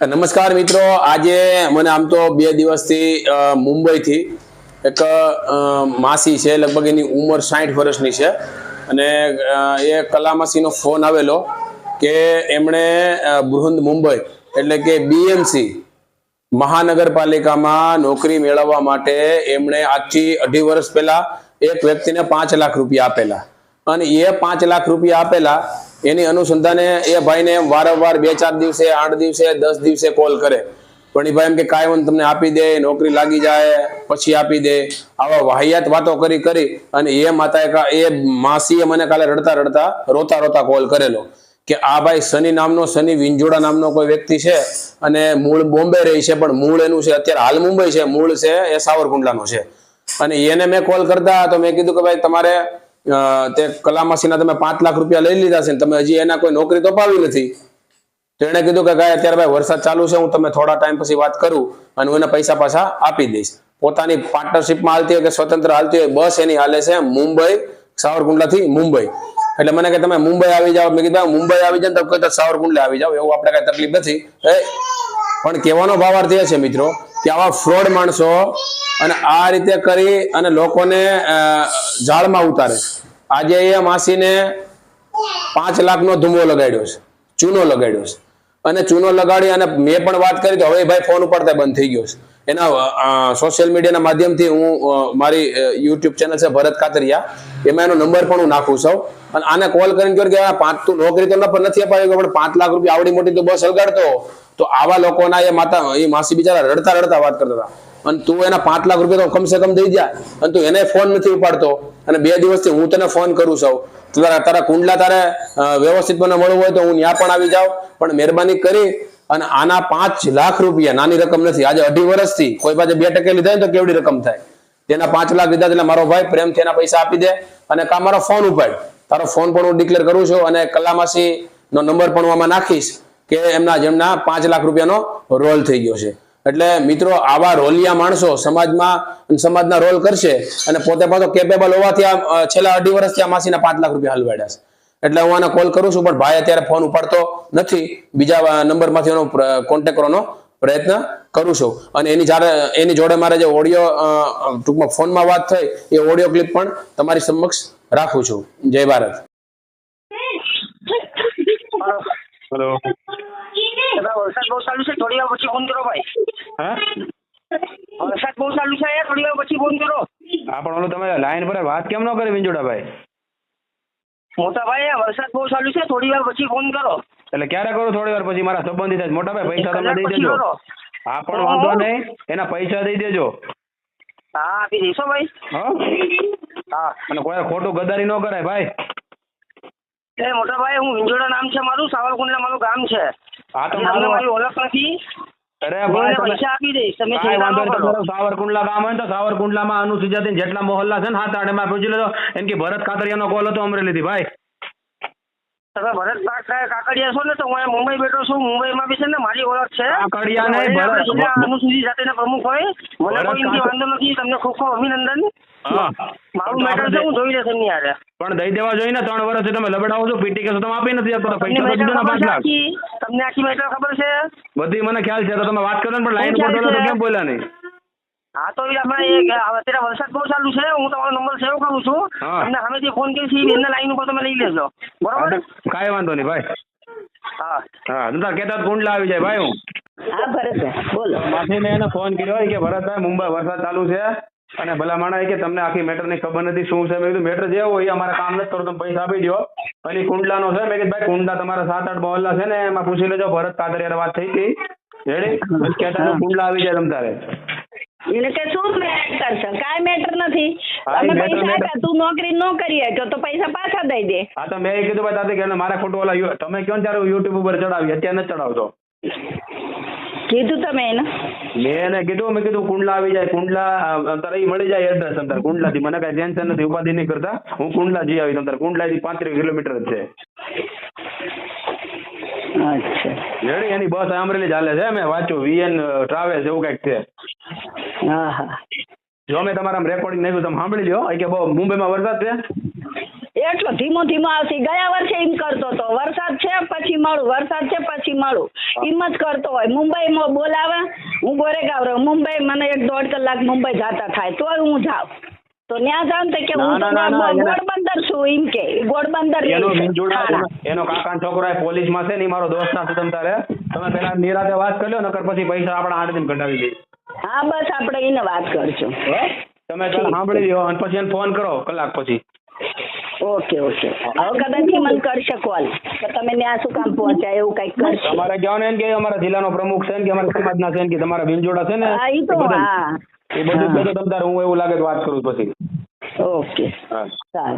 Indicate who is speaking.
Speaker 1: નમસ્કાર મિત્રો, આજે મને આમ તો બે દિવસથી મુંબઈથી એક માસી છે, લગભગ એની ઉંમર સાઠ વર્ષની છે. અને એ કલામાસીનો ફોન આવેલો કે એમણે બૃહંદ મુંબઈ એટલે કે બીએમસી મહાનગરપાલિકામાં નોકરી મેળવવા માટે એમણે આજથી અઢી વર્ષ પહેલા એક વ્યક્તિને પાંચ લાખ રૂપિયા આપેલા. અને એ પાંચ લાખ રૂપિયા આપેલા એની અનુસંધાને એ ભાઈને એમ વારંવાર બે ચાર દિવસે, આઠ દિવસે, દસ દિવસે કોલ કરે. પણ એ ભાઈ એમ કે કાયમ તમને આપી દે, નોકરી લાગી જાય, પછી આપી દે. આવા વાહિયાત વાતો કરી કરી અને એ માતાએ કા- એ માસીએ મને કાલે રડતા રડતા, રોતા રોતા કોલ કરેલો કે, આ ભાઈ સની નામનો સની વિંજોડા નામનો કોઈ વ્યક્તિ છે અને મૂળ બોમ્બે રહી છે, પણ મૂળ એનું છે, અત્યારે હાલ મુંબઈ છે, મૂળ છે, એ સાવરકુંડલાનો છે. અને એને મેં કોલ કરતા તો મેં કીધું કે, ભાઈ, તમારે તે કલામાસીના તમે પાંચ લાખ રૂપિયા લઈ લીધા છે તમે હજી એના કોઈ નોકરી તો પાવી નથી. તો એણે કીધું કે ગાય, અત્યારે ભાઈ વરસાદ ચાલુ છે, હું તમે થોડા ટાઈમ પછી વાત કરું અને હું એને પૈસા પાછા આપી દઈશ. પોતાની પાર્ટનરશિપમાં હાલતી હોય કે સ્વતંત્ર હાલતી હોય, બસ એની હાલે છે મુંબઈ, સાવરકુંડલાથી મુંબઈ. એટલે મને કે તમે મુંબઈ આવી જાઓ. મેં કીધું મુંબઈ આવી જાય તો કોઈ સાવરકુંડલા આવી જાઓ, એવું આપણે કઈ તકલીફ નથી. પણ કહેવાનો ભાવાર્થ એ છે મિત્રો કે આવા ફ્રોડ માણસો અને આ રીતે કરી અને લોકોને ઝાડમાં ઉતારે. આજે એ માસીને પાંચ લાખનો ધુમો લગાડ્યો છે, ચૂનો લગાડ્યો છે. અને ચૂનો લગાડી અને મેં પણ વાત કરી તો હવે ભાઈ ફોન ઉપાડતા બંધ થઈ ગયો છે. એના સોશિયલ મીડિયાના માધ્યમથી હું મારી યુટ્યુબ ચેનલ છે ભરત કાતરિયા. એમાં એનો નંબર પણ હું નાખું છું. અને આને કોલ કરીને કહ્યું કે પાંચ, તું નોકરી તો ન, પણ નથી અપાવી પણ પાંચ લાખ રૂપિયા આવડી મોટી તો બસ હલગાડતો તો આવા લોકોના એ માતા, એ માસી બિચારા રડતા રડતા વાત કરતા હતા. અને તું એના પાંચ લાખ રૂપિયા તો કમસે કમ દઈ જાય અને તું એને ફોન નથી ઉપાડતો. અને બે દિવસથી હું તને ફોન કરું છું. તારા તારા કુંડલા તારે વ્યવસ્થિત મને મળવું હોય તો હું ત્યાં પણ આવી જાઉં. પણ મહેરબાની કરી અને આના પાંચ લાખ રૂપિયા, નાની રકમ નથી. આજે અઢી વર્ષથી કોઈ પાસે બે ટકે લીધા તો કેવડી રકમ થાય? તેના પાંચ લાખ લીધા એટલે મારો ભાઈ પ્રેમથી એના પૈસા આપી દે અને કા મારો ફોન ઉપાડ. તારો ફોન પણ હું ડિક્લેર કરું છું અને કલામાસી નો નંબર પણ હું આમાં નાખીશ કે એમના જેમના પાંચ લાખ રૂપિયાનો રોલ થઈ ગયો છે. એટલે મિત્રો, આવા રોલિયા માણસો સમાજમાં સમાજના રોલ કરશે અને પોતે પાછો કેપેબલ હોવાથી આ છેલ્લા અઢી વર્ષથી આ માસીના પાંચ લાખ રૂપિયા હલવાડ્યા છે. એટલે હું આને કોલ કરું છું પણ ભાઈ અત્યારે ફોન ઉપાડતો નથી. બીજા નંબરમાંથી એનો કોન્ટેક્ટ કરવાનો પ્રયત્ન કરું છું. અને એની જ્યારે એની જોડે મારે જે ઓડિયો ટૂંકમાં ફોનમાં વાત થઈ એ ઓડિયો ક્લિપ પણ તમારી સમક્ષ રાખું છું. જય ભારત.
Speaker 2: હેલો
Speaker 3: વરસાદ બહુ ચાલુ છે થોડી વાર પછી ફોન કરો ભાઈ.
Speaker 2: હા?
Speaker 3: વરસાદ બહુ ચાલુ છે થોડી વાર પછી ફોન કરો.
Speaker 2: હા પણ ઓલું તમે લાઈન પર વાત કેમ ન કરી વિંજોડાભાઈ?
Speaker 3: મોટા ભાઈ વરસાદ બહુ ચાલુ છે થોડી વાર પછી ફોન કરો.
Speaker 2: એટલે ક્યારે કરો? થોડી વાર પછી મારા સંબંધી થાય. મોટાભાઈ પૈસા તમને દઈ દેજો. હા પણ વાંધો નહીં. એના પૈસા દઈ દેજો.
Speaker 3: હા આપી દઈશો ભાઈ?
Speaker 2: હા?
Speaker 3: હા.
Speaker 2: અને કોઈ ખોટું ગદારી ન કરાય ભાઈ.
Speaker 3: એ મોટા ભાઈ હું વિંજોડા નામ છે મારું સાવરકુંડલા મારું ગામ છે.
Speaker 2: હા તો મારી
Speaker 3: ઓળખ નથી.
Speaker 2: અરે ભાઈ
Speaker 3: પૈસા આપી દઈશ તમે
Speaker 2: વાંધો નહીં તમારું સાવરકુંડલા ગામ હોય તો સાવરકુંડલામાં અનુસૂચિત જેટલા મોહલ્લા છે ને હાથ આડે માં પૂછી લેજો. એમ કે ભરત કાતરિયાનો કોલ હતો અમરેલીથી ભાઈ.
Speaker 3: તમે ભરત કાકા- કાકડિયા છો ને તો હું મુંબઈ બેઠો છું. મુંબઈમાં બી છે ને મારી ઓળખ છે.
Speaker 2: કાકડિયા નહીં, ભરત-
Speaker 3: અનુસૂચિત જાતિના પ્રમુખ હોય. મને કોઈ એમથી વાંધો નથી. તમને ખૂબ ખૂબ અભિનંદન.
Speaker 2: હા.
Speaker 3: મારું મેટર છે હું જોઈ લેશે નહીં આજે
Speaker 2: પણ દઈ દેવા જોઈએ ને ત્રણ વર્ષથી તમે લબડાવો છો પીટી કેસો તમે આપી નથી આપતા પૈસા તો દીધો ને પાંચ લાખ.
Speaker 3: તમને આખી મેટર ખબર છે?
Speaker 2: બધી મને ખ્યાલ છે તો તમે વાત કરો ને પણ લાઈન પર તો કેમ બોલ્યા નહીં?
Speaker 3: હા તો એ અત્યારે વરસાદ બહુ ચાલુ છે હું તમારો નંબર સેવ કરું છું.
Speaker 2: તમને
Speaker 3: તમને જે ફોન કરી છે બેનને લાઈન ઉપર તમે લઈ લેજો. બરોબર?
Speaker 2: કાંઈ વાંધો નહીં ભાઈ.
Speaker 3: હા.
Speaker 2: હા કુંડલા આવી જાય ભાઈ હું.
Speaker 4: હા ભરતભાઈ બોલો.
Speaker 2: માથી મેં એને ફોન કર્યો કે ભરતભાઈ મુંબઈ વરસાદ ચાલુ છે અને ભલા માણા કે તમને આખી મેટરની ખબર નથી શું છે? મેં કીધું મેટર જે હોય એ અમારે કામ નથી તમે પૈસા આપી દો. અને કુંડલા નો છે મેં કીધું ભાઈ કુંડલા તમારા સાત આઠ મોહલ્લા છે ને એમાં પૂછી લેજો ભરત કાતરિયાને વાત થઈ હતી. રેડી કુંડલા આવી જાય તમ તારે.
Speaker 4: એને કે શું મેટર છે કાંઈ મેટર નથી. તમે પૈસા આપ્યા તું નોકરી ન કરી શક્યો તો પૈસા પાછા દઈ દે.
Speaker 2: હા તો મેં કીધું ભાઈ તાતે કે મારા ખોટું ઓલા તમે ક્યાં ત્યારે યુટ્યુબ ઉપર ચડાવી અત્યારે ચડાવતો.
Speaker 4: કીધું તમે એને?
Speaker 2: મેં એને કીધું મેં કીધું કુંડલા આવી જાય કુંડલા તારે મળી જાય એડ્રેસ અંતર કુંડલાથી. મને કાંઈ ટેન્શન નથી ઉપાધિ નહીં કરતા. હું કુંડલા જઈ આવી કુંડલા કુંડલાથી પાંત્રીસ કિલોમીટર જ છે.
Speaker 4: અચ્છા.
Speaker 2: એની બસ અમરેલી ચાલે છે મેં વાંચ્યું વીએન ટ્રાવેલ્સ એવું કંઈક છે.
Speaker 4: હા હા
Speaker 2: જો મેં તમારા રેકોર્ડિંગ નાખ્યું તમે સાંભળી લ્યો. કે બહુ મુંબઈમાં વરસાદ છે?
Speaker 4: એટલો ધીમો ધીમો આવશે. ગયા વર્ષે એમ કરતો હતો. વરસાદ છે પછી મળું. વરસાદ છે પછી મળું. એમ જ કરતો હોય. મુંબઈમાં બોલાવે. હું ગોરેગાવ રહું. મુંબઈ મને એક દોઢ કલાક મુંબઈ જાતા થાય. તોય હું જાઉં. તો ત્યાં જાઉં તો કે હું તો
Speaker 2: ના, ના, ના, એના-
Speaker 4: ગોળબંદર છું એમ કે ગોળબંદર
Speaker 2: એનો કાકાનો છોકરો પોલીસમાં છે ને મારો દોસ્ત છે તમ તારે. તમે પેલા નિરાતે વાત કરી લો નકર પછી પૈસા આપણા દિન કઢાવી દઈએ.
Speaker 4: હા બસ આપણે એને વાત કરશું.
Speaker 2: તમે ચાલ સાંભળી લો અને પછી એને ફોન કરો કલાક પછી.
Speaker 4: Okay okay. હવે કદાચ મને કરશે કોલ તો તમે ત્યાં શું કામ પહોંચ્યા એવું કંઈક કરશે.
Speaker 2: અમારે કહેવાનું ને કે અમારા જિલ્લાનો પ્રમુખ છે ને કે અમારા સમાજના છે ને કે તમારા વિંજોડા છે ને
Speaker 4: હા
Speaker 2: એ તો
Speaker 4: હા.
Speaker 2: એ બધું. બધું તમ હું એવું લાગે તો વાત કરું પછી.
Speaker 4: ઓકે.
Speaker 2: હા.